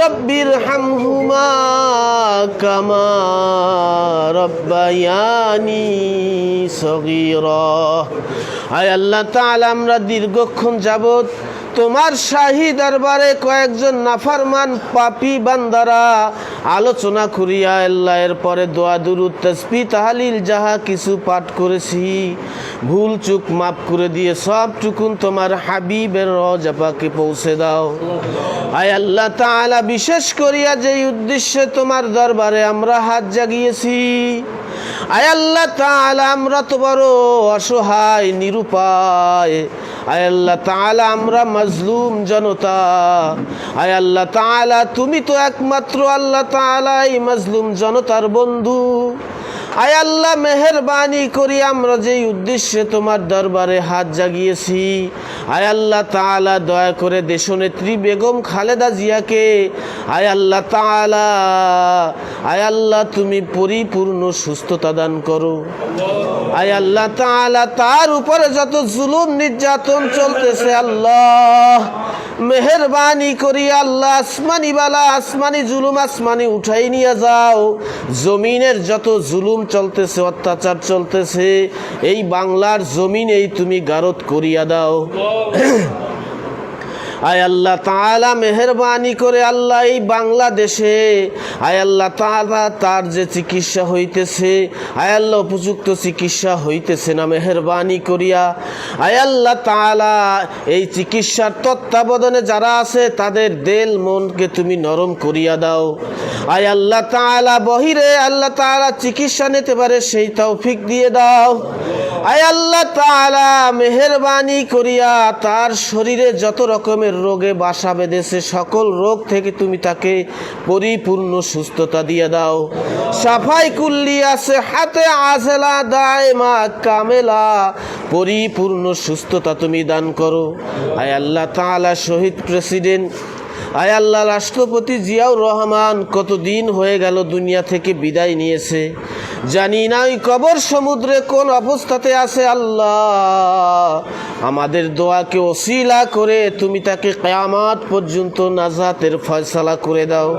রব্বির হামহুমা কামা রব্বায়ানি সগির। আয় আল্লাহ তালা আমরা দীর্ঘক্ষণ যাবত তোমার শাহী দরবারে কয়েকজন নাফারমান পাপি বান্দারা আলোচনা করিয়া আল্লাহ এর পরে দোয়া, দুরুদ তসবি তাহালিল, যাহা কিছু পাঠ করেছি, ভুল চুক মাফ করে দিয়ে সবটুকুন তোমার হাবিবের রজাপাকে পৌঁছে দাও। আয় আল্লাহ তাআলা, বিশেষ করিয়া যেই উদ্দেশ্যে তোমার দরবারে আমরা হাত জাগিয়েছি আয় আল্লাহ তালা আমরা তো বড় অসহায়, নিরুপায়। আয় আল্লাহ আমরা মজলুম জনতা। আয় আল্লাহ তালা তুমি তো একমাত্র আল্লাহ তালাই মজলুম জনতার বন্ধু। আয় আল্লাহ, মেহরবানি করি আমরা যেই উদ্দেশ্যে তোমার দরবারে হাত জাগিয়েছি। আয় আল্লাহ তাআলা, দয়া করে দেশনেত্রী বেগম খালেদা জিয়াকে, আয় আল্লাহ তাআলা, আয় আল্লাহ তুমি পরিপূর্ণ সুস্থতা দান করো। আয় আল্লাহ তাআলা, তার উপরে যত জুলুম, নির্যাতন চলতেছে, আল্লাহ, মেহরবানি করি আল্লাহ, আসমানি বালা, আসমানি জুলুম, আসমানি উঠাই নিয়ে যাও। জমিনের যত জুলুম চলতেছে অত্যাচার চলতেছে। এই বাংলার জমিনেই তুমি গারত করিয়া দাও। আয় আল্লাহ তাআলা মেহরবানি করে আল্লাহ এই বাংলাদেশে আয় আল্লাহ তাআলা তার যে চিকিৎসা হইতেছে আয় আল্লাহ উপযুক্ত চিকিৎসা হইতেছে না মেহরবানি করিয়া আয় আল্লাহ তাআলা এই চিকিৎসার তত্ত্বাবধানে যারা আছে তাদের দেল মনকে তুমি নরম করিয়া দাও। আয় আল্লাহ তাআলা বহিরে আল্লাহ তাআলা চিকিৎসা নিতে পারে সেই তৌফিক দিয়ে দাও। আয় আল্লাহ তাআলা মেহরবানি করিয়া তার শরীরে যত রকমের রোগে বাসা বেঁধেছে। সকল রোগ থেকে তুমি তাকে পরিপূর্ণ সুস্থতা দিয়ে দাও। সাফাই কুল্লি আছে, হাতে আজলা, দায়মা, কামেলা। পরিপূর্ণ সুস্থতা তুমি দান করো। আয় আল্লাহ তালা শহীদ প্রেসিডেন্ট আয় আল্লাহ, রাষ্ট্রপতি জিয়াউর রহমান কতদিন হয়ে গেল দুনিয়া থেকে বিদায় নিয়েছে? জানি না ওই কবর সমুদ্রে কোন অবস্থাতে আছে আল্লাহ। আমাদের দোয়াকে ওসিলা করে তুমি তাকে কেয়ামাত পর্যন্ত নাজাতের ফয়সালা করে দাও।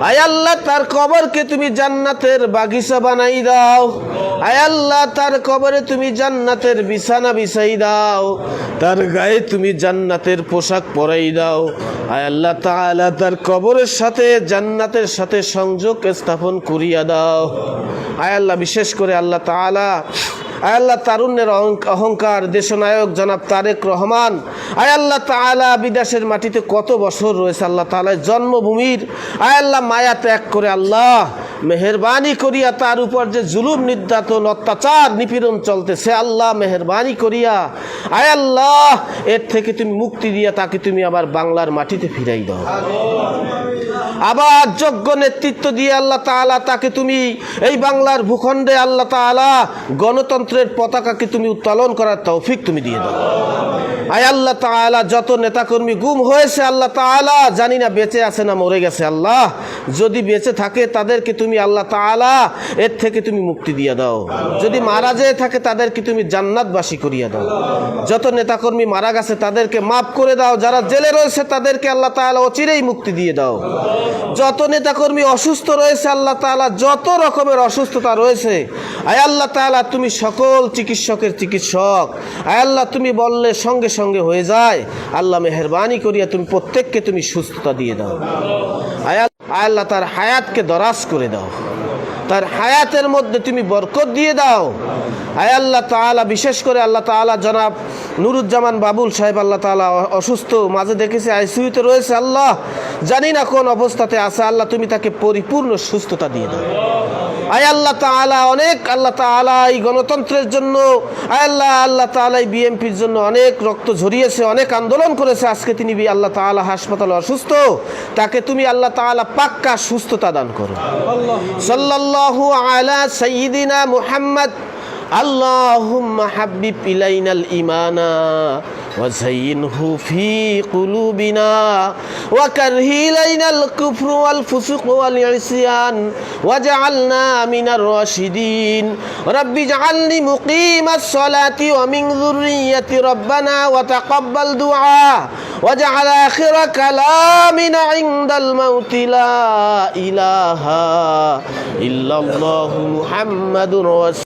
আয় আল্লাহ, তার কবরকে তুমি জান্নাতের বাগিচা বানাই দাও। আল্লাহ, তার কবরে তুমি জান্নাতের বিছানা বিছাই দাও। তার গায়ে তুমি জান্নাতের পোশাক পরাই দাও। আয় আল্লাহ তাআলা, তার কবরের সাথে জান্নাতের সাথে সংযোগ স্থাপন করিয়া দাও। আয় আল্লাহ, বিশেষ করে আল্লাহ তাআলা, আয় আল্লাহ তারুণ্যের অহং- অহংকার, দেশনায়ক জনাব তারেক রহমান। আয় আল্লাহ তাআলা, বিদেশের মাটিতে কত বছর রয়েছে আল্লাহ তাআলা জন্মভূমির। আয় আল্লাহ, মায়া ত্যাগ করে আল্লাহ। মেহরবানি করিয়া তার উপর যে জুলুম, নির্যাতন, অত্যাচার, নিপীড়ন চলতেছে, আল্লাহ মেহরবানি করিয়া। আয় আল্লাহ, এর থেকে তুমি মুক্তি দিয়া তাকে তুমি আবার বাংলার মাটিতে ফিরাই দাও। আবার যোগ্য নেতৃত্ব দিয়ে আল্লাহ তাআলা তাকে তুমি এই বাংলার ভূখণ্ডে আল্লাহ তাআলা গণতন্ত্রের পতাকাকে তুমি উত্তোলন করার তৌফিক তুমি দিয়ে দাও। আয় আল্লাহ তাআলা, যত নেতাকর্মী গুম হয়েছে আল্লাহ তাআলা, জানি না বেঁচে আছে না মরে গেছে আল্লাহ যদি বেঁচে থাকে তাদেরকে তুমি আল্লাহ তাআলা এর থেকে তুমি মুক্তি দিয়ে দাও। যদি মারা যেয়ে থাকে তাদেরকে তুমি জান্নাতবাসী করিয়া দাও। যত নেতাকর্মী মারা গেছে তাদেরকে মাফ করে দাও। যারা জেলে রয়েছে তাদেরকে আল্লাহ তাআলা অচিরেই মুক্তি দিয়ে দাও। যত নেতাকর্মী অসুস্থ রয়েছে আল্লাহ তাআলা যত রকমের অসুস্থতা রয়েছে, আয় আল্লাহ তাআলা তুমি সকল চিকিৎসকের চিকিৎসক। আয় আল্লাহ তুমি বললে সঙ্গে সঙ্গে হয়ে যায়। আল্লাহ মেহরবানি করিয়া তুমি প্রত্যেককে তুমি সুস্থতা দিয়ে দাও। আয় আল- আয় আল্লাহ, তার হায়াতকে দরাজ করে দাও। তার হায়াতের মধ্যে তুমি বরকত দিয়ে দাও। আয় আল্লাহ তালা বিশেষ করে আল্লাহ তালা জনাব নুরুজ্জামান বাবুল সাহেব, আল্লাহ তালা অসুস্থ, মাঝে দেখেছি আইসিউতে রয়েছে আল্লাহ। জানি না কোন অবস্থাতে আছে, আল্লাহ তুমি তাকে পরিপূর্ণ সুস্থতা দিয়ে দাও। আয় আল্লাহ তালা অনেক আল্লাহ তালা এই গণতন্ত্রের জন্য, আয় আল্লাহ আল্লাহ তালা এই বিএমপির জন্য অনেক রক্ত ঝরিয়েছে, অনেক আন্দোলন করেছে, আজকে তিনি আল্লাহ তালা হাসপাতালে অসুস্থ। তাকে তুমি আল্লাহ তালা পাক্কা সুস্থতা দান করো। সাল্লাল্লাহু আলা সঈদিনা মুহাম্মদ আল্লাহ হাব্বিব ইলাইনাল ইমানা وزينه في قلوبنا وكره إلينا الكفر والفسق والعصيان واجعلنا من الراشدين. رب اجعلني مقيم الصلاة ومن ذرية ربنا وتقبل دعاء واجعل آخر كلامنا عند الموت. لا إله إلا الله محمد رسول